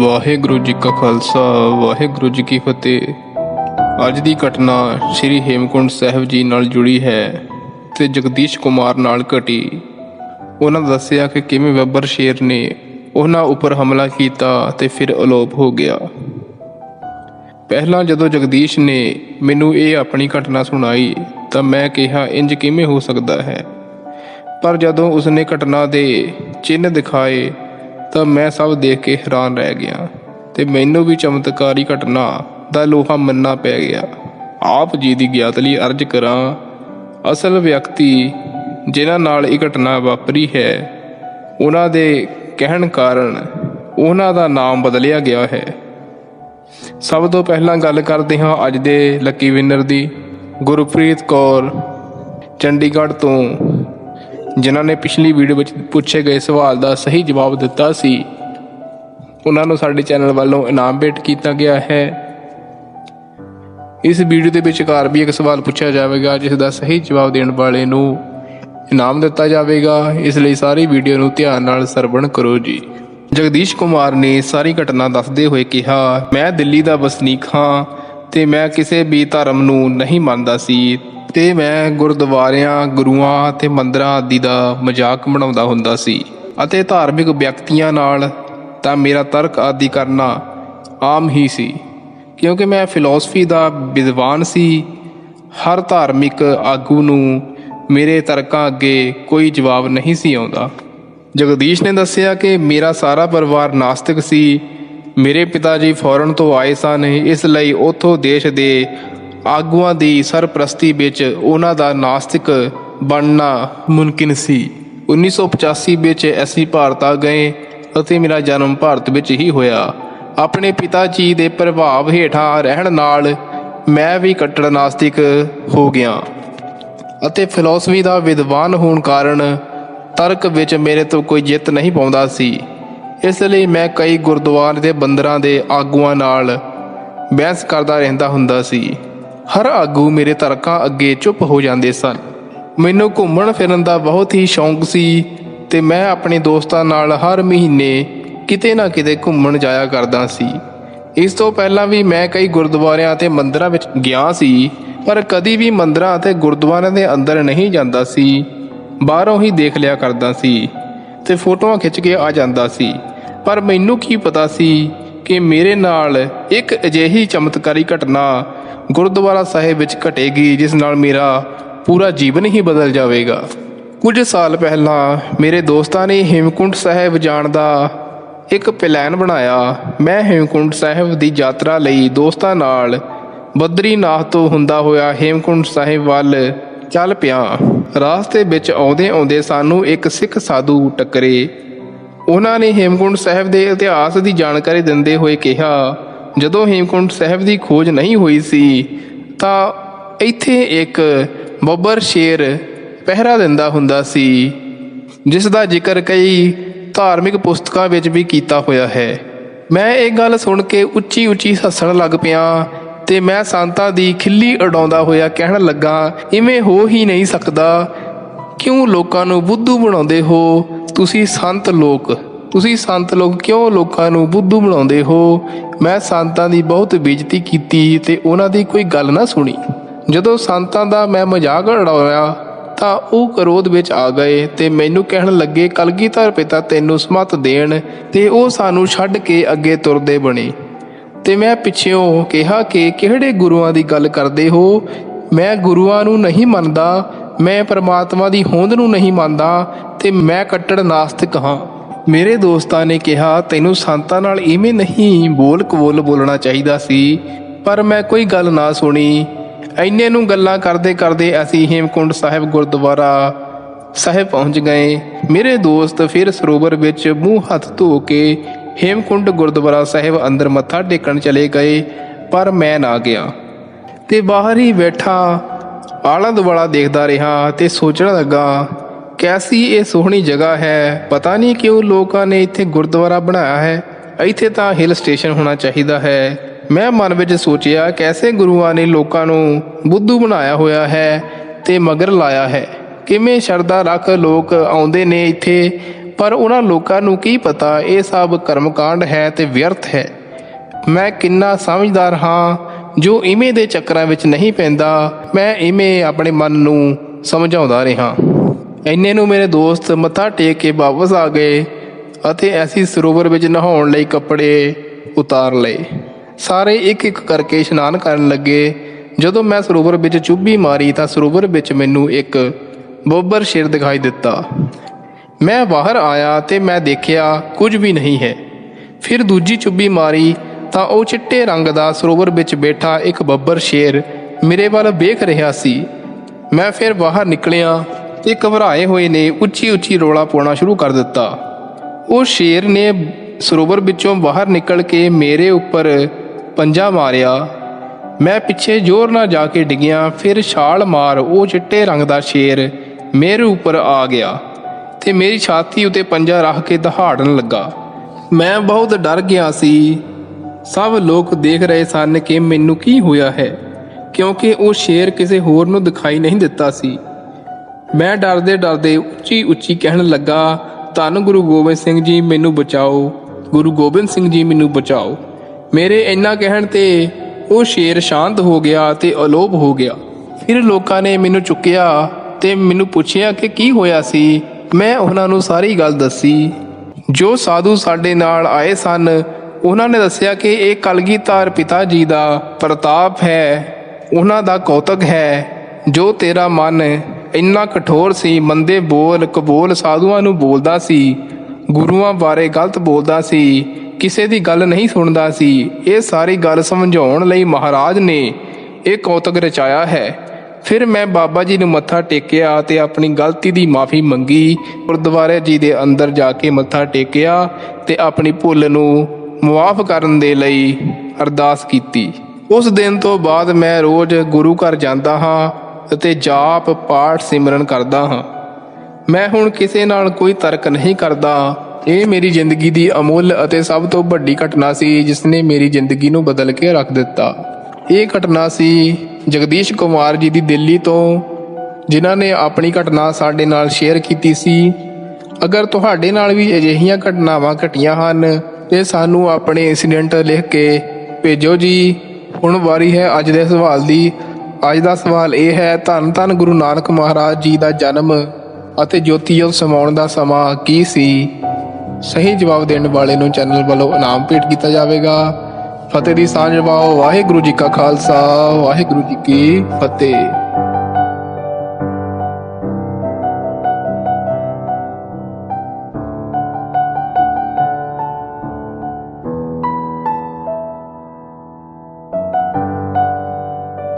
ਵਾਹਿਗੁਰੂ ਜੀ ਕਾ ਖਾਲਸਾ, ਵਾਹਿਗੁਰੂ ਜੀ ਕੀ ਫਤਿਹ। ਅੱਜ ਦੀ ਘਟਨਾ ਸ੍ਰੀ ਹੇਮਕੁੰਟ ਸਾਹਿਬ ਜੀ ਨਾਲ ਜੁੜੀ ਹੈ ਤੇ ਜਗਦੀਸ਼ ਕੁਮਾਰ ਨਾਲ ਘਟੀ। ਉਹਨਾਂ ਦੱਸਿਆ ਕਿ ਕਿਵੇਂ ਬੱਬਰ ਸ਼ੇਰ ਨੇ ਉਹਨਾਂ ਉੱਪਰ ਹਮਲਾ ਕੀਤਾ ਤੇ ਫਿਰ ਅਲੋਪ ਹੋ ਗਿਆ। ਪਹਿਲਾਂ ਜਦੋਂ ਜਗਦੀਸ਼ ਨੇ ਮੈਨੂੰ ਇਹ ਆਪਣੀ ਘਟਨਾ ਸੁਣਾਈ, ਤਾਂ ਮੈਂ ਕਿਹਾ, ਇੰਜ ਕਿਵੇਂ ਹੋ ਸਕਦਾ ਹੈ? ਪਰ ਜਦੋਂ ਉਸਨੇ ਘਟਨਾ ਦੇ ਚਿੰਨ੍ਹ ਦਿਖਾਏ ਤਾਂ ਮੈਂ ਸਭ ਦੇਖ ਕੇ ਹੈਰਾਨ ਰਹਿ ਗਿਆ ਤੇ ਮੈਨੂੰ ਵੀ ਚਮਤਕਾਰੀ ਘਟਨਾ ਦਾ ਲੋਹਾ ਮੰਨਣਾ ਪੈ ਗਿਆ। ਆਪ ਜੀ ਦੀ ਗਿਆਤ ਲਈ ਅਰਜ਼ ਕਰਾਂ, ਅਸਲ ਵਿਅਕਤੀ ਜਿਨ੍ਹਾਂ ਨਾਲ ਇਹ ਘਟਨਾ ਵਾਪਰੀ ਹੈ, ਉਹਨਾਂ ਦੇ ਕਹਿਣ ਕਾਰਨ ਉਹਨਾਂ ਦਾ ਨਾਮ ਬਦਲਿਆ ਗਿਆ ਹੈ। ਸਭ ਤੋਂ ਪਹਿਲਾਂ ਗੱਲ ਕਰਦੇ ਹਾਂ ਅੱਜ ਦੇ ਲੱਕੀ ਵਿਨਰ ਦੀ, ਗੁਰਪ੍ਰੀਤ ਕੌਰ, ਚੰਡੀਗੜ੍ਹ ਤੋਂ ਜਿਨ੍ਹਾਂ ਨੇ ਪਿਛਲੀ ਵੀਡੀਓ ਵਿੱਚ ਪੁੱਛੇ ਗਏ ਸਵਾਲ ਦਾ ਸਹੀ ਜਵਾਬ ਦਿੱਤਾ ਸੀ। ਉਹਨਾਂ ਨੂੰ ਸਾਡੇ ਚੈਨਲ ਵੱਲੋਂ ਇਨਾਮ ਭੇਟ ਕੀਤਾ ਗਿਆ ਹੈ। ਇਸ ਵੀਡੀਓ ਦੇ ਵਿਚਕਾਰ ਵੀ ਇੱਕ ਸਵਾਲ ਪੁੱਛਿਆ ਜਾਵੇਗਾ, ਜਿਸ ਦਾ ਸਹੀ ਜਵਾਬ ਦੇਣ ਵਾਲੇ ਨੂੰ ਇਨਾਮ ਦਿੱਤਾ ਜਾਵੇਗਾ। ਇਸ ਲਈ ਸਾਰੀ ਵੀਡੀਓ ਨੂੰ ਧਿਆਨ ਨਾਲ ਸਰਵਣ ਕਰੋ ਜੀ। ਜਗਦੀਸ਼ ਕੁਮਾਰ ਨੇ ਸਾਰੀ ਘਟਨਾ ਦੱਸਦੇ ਹੋਏ ਕਿਹਾ, ਮੈਂ ਦਿੱਲੀ ਦਾ ਵਸਨੀਕ ਹਾਂ ਤੇ ਮੈਂ ਕਿਸੇ ਵੀ ਧਰਮ ਨੂੰ ਨਹੀਂ ਮੰਨਦਾ ਸੀ। ਤੇ ਮੈਂ ਗੁਰਦੁਆਰਿਆਂ, ਗੁਰੂਆਂ ਅਤੇ ਮੰਦਰਾਂ ਆਦਿ ਦਾ ਮਜ਼ਾਕ ਬਣਾਉਂਦਾ ਹੁੰਦਾ ਸੀ ਅਤੇ ਧਾਰਮਿਕ ਵਿਅਕਤੀਆਂ ਨਾਲ ਤਾਂ ਮੇਰਾ ਤਰਕ ਆਦਿ ਕਰਨਾ ਆਮ ਹੀ ਸੀ, ਕਿਉਂਕਿ ਮੈਂ ਫਿਲਾਸਫੀ ਦਾ ਵਿਦਵਾਨ ਸੀ। ਹਰ ਧਾਰਮਿਕ ਆਗੂ ਨੂੰ ਮੇਰੇ ਤਰਕਾਂ ਅੱਗੇ ਕੋਈ ਜਵਾਬ ਨਹੀਂ ਸੀ ਆਉਂਦਾ। ਜਗਦੀਸ਼ ਨੇ ਦੱਸਿਆ ਕਿ ਮੇਰਾ ਸਾਰਾ ਪਰਿਵਾਰ ਨਾਸਤਿਕ ਸੀ। ਮੇਰੇ ਪਿਤਾ ਜੀ ਫੌਰਨ ਤੋਂ ਆਏ ਸਨ, ਇਸ ਲਈ ਉਥੋਂ ਦੇਸ਼ ਦੇ ਆਗੂਆਂ ਦੀ ਸਰਪ੍ਰਸਤੀ ਵਿੱਚ ਉਹਨਾਂ ਦਾ ਨਾਸਤਿਕ ਬਣਨਾ ਮੁਮਕਿਨ ਸੀ। 1985 ਵਿੱਚ ਅਸੀਂ ਭਾਰਤ ਆ ਗਏ ਅਤੇ ਮੇਰਾ ਜਨਮ ਭਾਰਤ ਵਿੱਚ ਹੀ ਹੋਇਆ। ਆਪਣੇ ਪਿਤਾ ਜੀ ਦੇ ਪ੍ਰਭਾਵ ਹੇਠਾਂ ਰਹਿਣ ਨਾਲ ਮੈਂ ਵੀ ਕੱਟੜ ਨਾਸਤਿਕ ਹੋ ਗਿਆ ਅਤੇ ਫਿਲਾਸਫੀ ਦਾ ਵਿਦਵਾਨ ਹੋਣ ਕਾਰਨ ਤਰਕ ਵਿੱਚ ਮੇਰੇ ਤੋਂ ਕੋਈ ਜਿੱਤ ਨਹੀਂ ਪਾਉਂਦਾ ਸੀ। ਇਸ ਲਈ ਮੈਂ ਕਈ ਗੁਰਦੁਆਰੇ ਦੇ ਬੰਦਰਾਂ ਦੇ ਆਗੂਆਂ ਨਾਲ ਬਹਿਸ ਕਰਦਾ ਰਹਿੰਦਾ ਹੁੰਦਾ ਸੀ। ਹਰ ਆਗੂ ਮੇਰੇ ਤਰਕਾਂ ਅੱਗੇ ਚੁੱਪ ਹੋ ਜਾਂਦੇ ਸਨ। ਮੈਨੂੰ ਘੁੰਮਣ ਫਿਰਨ ਦਾ ਬਹੁਤ ਹੀ ਸ਼ੌਂਕ ਸੀ ਤੇ ਮੈਂ ਆਪਣੇ ਦੋਸਤਾਂ ਨਾਲ ਹਰ ਮਹੀਨੇ ਕਿਤੇ ਨਾ ਕਿਤੇ ਘੁੰਮਣ ਜਾਇਆ ਕਰਦਾ ਸੀ। ਇਸ ਤੋਂ ਪਹਿਲਾਂ ਵੀ ਮੈਂ ਕਈ ਗੁਰਦੁਆਰਿਆਂ ਅਤੇ ਮੰਦਰਾਂ ਵਿੱਚ ਗਿਆ ਸੀ, ਪਰ ਕਦੀ ਵੀ ਮੰਦਰਾਂ ਅਤੇ ਗੁਰਦੁਆਰਿਆਂ ਦੇ ਅੰਦਰ ਨਹੀਂ ਜਾਂਦਾ ਸੀ। ਬਾਹਰੋਂ ਹੀ ਦੇਖ ਲਿਆ ਕਰਦਾ ਸੀ ਤੇ ਫੋਟੋਆਂ ਖਿੱਚ ਕੇ ਆ ਜਾਂਦਾ ਸੀ। ਪਰ ਮੈਨੂੰ ਕੀ ਪਤਾ ਸੀ ਕਿ ਮੇਰੇ ਨਾਲ ਇੱਕ ਅਜਿਹੀ ਚਮਤਕਾਰੀ ਘਟਨਾ ਗੁਰਦੁਆਰਾ ਸਾਹਿਬ ਵਿੱਚ ਘਟੇਗੀ, ਜਿਸ ਨਾਲ ਮੇਰਾ ਪੂਰਾ ਜੀਵਨ ਹੀ ਬਦਲ ਜਾਵੇਗਾ। ਕੁਝ ਸਾਲ ਪਹਿਲਾਂ ਮੇਰੇ ਦੋਸਤਾਂ ਨੇ ਹੇਮਕੁੰਟ ਸਾਹਿਬ ਜਾਣ ਦਾ ਇੱਕ ਪਲਾਨ ਬਣਾਇਆ। ਮੈਂ ਹੇਮਕੁੰਟ ਸਾਹਿਬ ਦੀ ਯਾਤਰਾ ਲਈ ਦੋਸਤਾਂ ਨਾਲ ਬਦਰੀਨਾਥ ਤੋਂ ਹੁੰਦਾ ਹੋਇਆ ਹੇਮਕੁੰਟ ਸਾਹਿਬ ਵੱਲ ਚੱਲ ਪਿਆ। ਰਾਸਤੇ ਵਿੱਚ ਆਉਂਦੇ ਆਉਂਦੇ ਸਾਨੂੰ ਇੱਕ ਸਿੱਖ ਸਾਧੂ ਟੱਕਰੇ। ਉਹਨਾਂ ਨੇ ਹੇਮਕੁੰਟ ਸਾਹਿਬ ਦੇ ਇਤਿਹਾਸ ਦੀ ਜਾਣਕਾਰੀ ਦਿੰਦੇ ਹੋਏ ਕਿਹਾ ਜਦੋਂ ਹੇਮਕੁੰਟ ਸਾਹਿਬ ਦੀ ਖੋਜ ਨਹੀਂ ਹੋਈ ਸੀ, ਤਾਂ ਇੱਥੇ ਇੱਕ ਬੱਬਰ ਸ਼ੇਰ ਪਹਿਰਾ ਦਿੰਦਾ ਹੁੰਦਾ ਸੀ ਜਿਸ ਦਾ ਜ਼ਿਕਰ ਕਈ ਧਾਰਮਿਕ ਪੁਸਤਕਾਂ ਵਿੱਚ ਵੀ ਕੀਤਾ ਹੋਇਆ ਹੈ। ਮੈਂ ਇਹ ਗੱਲ ਸੁਣ ਕੇ ਉੱਚੀ ਉੱਚੀ ਹੱਸਣ ਲੱਗ ਪਿਆ ਤੇ ਮੈਂ ਸੰਤਾਂ ਦੀ ਖਿੱਲੀ ਉਡਾਉਂਦਾ ਹੋਇਆ ਕਹਿਣ ਲੱਗਾ, ਇਵੇਂ ਹੋ ਹੀ ਨਹੀਂ ਸਕਦਾ। ਕਿਉਂ ਲੋਕਾਂ ਨੂੰ ਬੁੱਧੂ ਬਣਾਉਂਦੇ ਹੋ? ਤੁਸੀਂ ਸੰਤ ਲੋਕ। ਤੁਸੀਂ ਸੰਤ ਲੋਕ ਕਿਉਂ ਲੋਕਾਂ ਨੂੰ ਬੁੱਧੂ ਬਣਾਉਂਦੇ ਹੋ? ਮੈਂ ਸੰਤਾਂ ਦੀ ਬਹੁਤ ਬੇਇੱਜ਼ਤੀ ਕੀਤੀ ਤੇ ਉਹਨਾਂ ਦੀ ਕੋਈ ਗੱਲ ਨਾ ਸੁਣੀ। ਜਦੋਂ ਸੰਤਾਂ ਦਾ ਮੈਂ ਮਜ਼ਾਕ ਉਡਾਇਆ ਤਾਂ ਉਹ ਕਰੋਧ ਵਿੱਚ ਆ ਗਏ ਤੇ ਮੈਨੂੰ ਕਹਿਣ ਲੱਗੇ, ਕਲਗੀਧਰ ਪਿਤਾ ਤੈਨੂੰ ਸਮਤ ਦੇਣ ਤੇ ਉਹ ਸਾਨੂੰ ਛੱਡ ਕੇ ਅੱਗੇ ਤੁਰਦੇ ਬਣੇ। ਤੇ ਮੈਂ ਪਿੱਛੇੋਂ ਕਿਹਾ ਕਿ ਕਿਹੜੇ ਗੁਰੂਆਂ ਦੀ ਗੱਲ ਕਰਦੇ ਹੋ? ਮੈਂ ਗੁਰੂਆਂ ਨੂੰ ਨਹੀਂ ਮੰਨਦਾ, ਮੈਂ ਪਰਮਾਤਮਾ ਦੀ ਹੋਂਦ ਨੂੰ ਨਹੀਂ ਮੰਨਦਾ ਤੇ ਮੈਂ ਕੱਟੜ ਨਾਸਤਿਕ ਹਾਂ। ਮੇਰੇ ਦੋਸਤਾਂ ਨੇ ਕਿਹਾ, ਤੈਨੂੰ ਸੰਤਾਂ ਨਾਲ ਇਵੇਂ ਨਹੀਂ ਬੋਲ ਕਬੋਲ ਬੋਲਣਾ ਚਾਹੀਦਾ ਸੀ, ਪਰ ਮੈਂ ਕੋਈ ਗੱਲ ਨਾ ਸੁਣੀ। ਐਨੇ ਨੂੰ ਗੱਲਾਂ ਕਰਦੇ ਕਰਦੇ ਅਸੀਂ ਹੇਮਕੁੰਡ ਸਾਹਿਬ ਗੁਰਦੁਆਰਾ ਸਾਹਿਬ ਪਹੁੰਚ ਗਏ। ਮੇਰੇ ਦੋਸਤ ਫਿਰ ਸਰੋਵਰ ਵਿੱਚ ਮੂੰਹ ਹੱਥ ਧੋ ਕੇ ਹੇਮਕੁੰਡ ਗੁਰਦੁਆਰਾ ਸਾਹਿਬ ਅੰਦਰ ਮੱਥਾ ਟੇਕਣ ਚਲੇ ਗਏ, ਪਰ ਮੈਂ ਨਾ ਗਿਆ। ਤੇ ਬਾਹਰ ਹੀ ਬੈਠਾ ਆਲਾ ਦੁਆਲਾ ਦੇਖਦਾ ਰਿਹਾ ਤੇ ਸੋਚਣ ਲੱਗਾ ਕੈਸੀ ਇਹ ਸੋਹਣੀ ਜਗ੍ਹਾ ਹੈ? ਪਤਾ ਨਹੀਂ ਕਿਉਂ ਲੋਕਾਂ ਨੇ ਇੱਥੇ ਗੁਰਦੁਆਰਾ ਬਣਾਇਆ ਹੈ। ਇੱਥੇ ਤਾਂ ਹਿਲ ਸਟੇਸ਼ਨ ਹੋਣਾ ਚਾਹੀਦਾ ਹੈ। ਮੈਂ ਮਨ ਵਿੱਚ ਸੋਚਿਆ, ਕੈਸੇ ਗੁਰੂਆਂ ਨੇ ਲੋਕਾਂ ਨੂੰ ਬੁੱਧੂ ਬਣਾਇਆ ਹੋਇਆ ਹੈ ਤੇ ਮਗਰ ਲਾਇਆ ਹੈ? ਕਿਵੇਂ ਸ਼ਰਧਾ ਰੱਖ ਲੋਕ ਆਉਂਦੇ ਨੇ ਇੱਥੇ? ਪਰ ਉਹਨਾਂ ਲੋਕਾਂ ਨੂੰ ਕੀ ਪਤਾ, ਇਹ ਸਭ ਕਰਮਕਾਂਡ ਹੈ ਤੇ ਵਿਅਰਥ ਹੈ। ਮੈਂ ਕਿੰਨਾ ਸਮਝਦਾਰ ਹਾਂ, ਜੋ ਇਵੇਂ ਦੇ ਚੱਕਰਾਂ ਵਿੱਚ ਨਹੀਂ ਪੈਂਦਾ। ਮੈਂ ਇਵੇਂ ਆਪਣੇ ਮਨ ਨੂੰ ਸਮਝਾਉਂਦਾ ਰਿਹਾ। ਇੰਨੇ ਨੂੰ ਮੇਰੇ ਦੋਸਤ ਮੱਥਾ ਟੇਕ ਕੇ ਵਾਪਸ ਆ ਗਏ ਅਤੇ ਐਸੀ ਸਰੋਵਰ ਵਿੱਚ ਨਹਾਉਣ ਲਈ ਕੱਪੜੇ ਉਤਾਰ ਲਏ। ਸਾਰੇ ਇੱਕ ਇੱਕ ਕਰਕੇ ਇਸ਼ਨਾਨ ਕਰਨ ਲੱਗੇ। ਜਦੋਂ ਮੈਂ ਸਰੋਵਰ ਵਿੱਚ ਚੁੱਭੀ ਮਾਰੀ ਤਾਂ ਸਰੋਵਰ ਵਿੱਚ ਮੈਨੂੰ ਇੱਕ ਬੋਬਰ ਸ਼ੇਰ ਦਿਖਾਈ ਦਿੱਤਾ। ਮੈਂ ਬਾਹਰ ਆਇਆ ਤੇ ਮੈਂ ਦੇਖਿਆ ਕੁਝ ਵੀ ਨਹੀਂ ਹੈ। ਫਿਰ ਦੂਜੀ ਚੁੱਭੀ ਮਾਰੀ ਤਾਂ ਉਹ ਚਿੱਟੇ ਰੰਗ ਦਾ ਸਰੋਵਰ ਵਿੱਚ ਬੈਠਾ ਇੱਕ ਬੱਬਰ ਸ਼ੇਰ ਮੇਰੇ ਵੱਲ ਵੇਖ ਰਿਹਾ ਸੀ। ਮੈਂ ਫਿਰ ਬਾਹਰ ਨਿਕਲਿਆ ਤੇ ਘਬਰਾਏ ਹੋਏ ਨੇ ਉੱਚੀ ਉੱਚੀ ਰੋਲਾ ਪਾਉਣਾ ਸ਼ੁਰੂ ਕਰ ਦਿੱਤਾ। ਉਹ ਸ਼ੇਰ ਨੇ ਸਰੋਵਰ ਵਿੱਚੋਂ ਬਾਹਰ ਨਿਕਲ ਕੇ ਮੇਰੇ ਉੱਪਰ ਪੰਜਾ ਮਾਰਿਆ। ਮੈਂ ਪਿੱਛੇ ਜ਼ੋਰ ਨਾਲ ਜਾ ਕੇ ਡਿੱਗਿਆ, ਫਿਰ ਛਾਲ ਮਾਰ ਉਹ ਚਿੱਟੇ ਰੰਗ ਦਾ ਸ਼ੇਰ ਮੇਰੇ ਉੱਪਰ ਆ ਗਿਆ ਤੇ ਮੇਰੀ ਛਾਤੀ ਉਤੇ ਪੰਜਾ ਰੱਖ ਕੇ ਦਹਾੜਨ ਲੱਗਾ। ਮੈਂ ਬਹੁਤ ਡਰ ਗਿਆ ਸੀ। ਸਭ ਲੋਕ ਦੇਖ ਰਹੇ ਸਨ ਕਿ ਮੈਨੂੰ ਕੀ ਹੋਇਆ ਹੈ, ਕਿਉਂਕਿ ਉਹ ਸ਼ੇਰ ਕਿਸੇ ਹੋਰ ਨੂੰ ਦਿਖਾਈ ਨਹੀਂ ਦਿੱਤਾ ਸੀ। ਮੈਂ ਡਰਦੇ ਡਰਦੇ ਉੱਚੀ ਉੱਚੀ ਕਹਿਣ ਲੱਗਾ, ਧੰਨ ਗੁਰੂ ਗੋਬਿੰਦ ਸਿੰਘ ਜੀ, ਮੈਨੂੰ ਬਚਾਓ। ਗੁਰੂ ਗੋਬਿੰਦ ਸਿੰਘ ਜੀ, ਮੈਨੂੰ ਬਚਾਓ। ਮੇਰੇ ਇੰਨਾ ਕਹਿਣ ਤੇ ਉਹ ਸ਼ੇਰ ਸ਼ਾਂਤ ਹੋ ਗਿਆ ਤੇ ਅਲੋਪ ਹੋ ਗਿਆ। ਫਿਰ ਲੋਕਾਂ ਨੇ ਮੈਨੂੰ ਚੁੱਕਿਆ ਤੇ ਮੈਨੂੰ ਪੁੱਛਿਆ ਕਿ ਕੀ ਹੋਇਆ ਸੀ। ਮੈਂ ਉਹਨਾਂ ਨੂੰ ਸਾਰੀ ਗੱਲ ਦੱਸੀ। ਜੋ ਸਾਧੂ ਸਾਡੇ ਨਾਲ ਆਏ ਸਨ, ਉਹਨਾਂ ਨੇ ਦੱਸਿਆ ਕਿ ਇਹ ਕਲਗੀਧਰ ਪਿਤਾ ਜੀ ਦਾ ਪ੍ਰਤਾਪ ਹੈ। ਉਹਨਾਂ ਦਾ ਕੌਤਕ ਹੈ। ਜੋ ਤੇਰਾ ਮਨ ਇੰਨਾ ਕਠੋਰ ਸੀ, ਮੰਦੇ ਬੋਲ, ਕਬੂਲ ਸਾਧੂਆਂ ਨੂੰ ਬੋਲਦਾ ਸੀ, ਗੁਰੂਆਂ ਬਾਰੇ ਗਲਤ ਬੋਲਦਾ ਸੀ, ਕਿਸੇ ਦੀ ਗੱਲ ਨਹੀਂ ਸੁਣਦਾ ਸੀ। ਇਹ ਸਾਰੀ ਗੱਲ ਸਮਝਾਉਣ ਲਈ ਮਹਾਰਾਜ ਨੇ ਇਹ ਕੌਤਕ ਰਚਾਇਆ ਹੈ। ਫਿਰ ਮੈਂ ਬਾਬਾ ਜੀ ਨੂੰ ਮੱਥਾ ਟੇਕਿਆ ਤੇ ਆਪਣੀ ਗਲਤੀ ਦੀ ਮਾਫੀ ਮੰਗੀ। ਗੁਰਦੁਆਰੇ ਜੀ ਦੇ ਅੰਦਰ ਜਾ ਕੇ ਮੱਥਾ ਟੇਕਿਆ ਤੇ ਆਪਣੀ ਭੁੱਲ ਨੂੰ ਮੁਆਫ ਕਰਨ ਦੇ ਲਈ ਅਰਦਾਸ ਕੀਤੀ। ਉਸ ਦਿਨ ਤੋਂ ਬਾਅਦ ਮੈਂ ਰੋਜ਼ ਗੁਰੂ ਘਰ ਜਾਂਦਾ ਹਾਂ। ਅਤੇ ਜਾਪ, ਪਾਠ, ਸਿਮਰਨ ਕਰਦਾ ਹਾਂ। ਮੈਂ ਹੁਣ ਕਿਸੇ ਨਾਲ ਕੋਈ ਤਰਕ ਨਹੀਂ ਕਰਦਾ। ਇਹ ਮੇਰੀ ਜ਼ਿੰਦਗੀ ਦੀ ਅਮੁੱਲ ਅਤੇ ਸਭ ਤੋਂ ਵੱਡੀ ਘਟਨਾ ਸੀ ਜਿਸ ਨੇ ਮੇਰੀ ਜ਼ਿੰਦਗੀ ਨੂੰ ਬਦਲ ਕੇ ਰੱਖ ਦਿੱਤਾ। ਇਹ ਘਟਨਾ ਸੀ ਜਗਦੀਸ਼ ਕੁਮਾਰ ਜੀ ਦੀ ਦਿੱਲੀ ਤੋਂ, ਜਿਨ੍ਹਾਂ ਨੇ ਆਪਣੀ ਘਟਨਾ ਸਾਡੇ ਨਾਲ ਸ਼ੇਅਰ ਕੀਤੀ ਸੀ। ਅਗਰ ਤੁਹਾਡੇ ਨਾਲ ਵੀ ਅਜਿਹੀਆਂ ਘਟਨਾਵਾਂ ਘਟੀਆਂ ਹਨ, ਤੇ ਸਾਨੂੰ ਆਪਣੇ ਇਨਸੀਡੈਂਟ ਲਿਖ ਕੇ ਭੇਜੋ ਜੀ। ਹੁਣ ਵਾਰੀ ਹੈ ਅੱਜ ਦੇ ਸਵਾਲ ਦੀ। ਅੱਜ ਦਾ ਸਵਾਲ ਇਹ ਹੈ, ਧੰਨ ਧੰਨ ਗੁਰੂ ਨਾਨਕ ਮਹਾਰਾਜ ਜੀ ਦਾ ਜਨਮ ਅਤੇ ਜੋਤੀ ਜੋਤ ਸਮਾਉਣ ਦਾ ਸਮਾਂ ਕੀ ਸੀ? ਸਹੀ ਜਵਾਬ ਦੇਣ ਵਾਲੇ ਨੂੰ ਚੈਨਲ ਵੱਲੋਂ ਇਨਾਮ ਭੇਟ ਕੀਤਾ ਜਾਵੇਗਾ। ਫਤਿਹ ਦੀ ਸਾਂਝ ਪਾਓ ਵਾਹਿਗੁਰੂ ਜੀ ਕਾ ਖਾਲਸਾ, ਵਾਹਿਗੁਰੂ ਜੀ ਕੀ ਫਤਿਹ।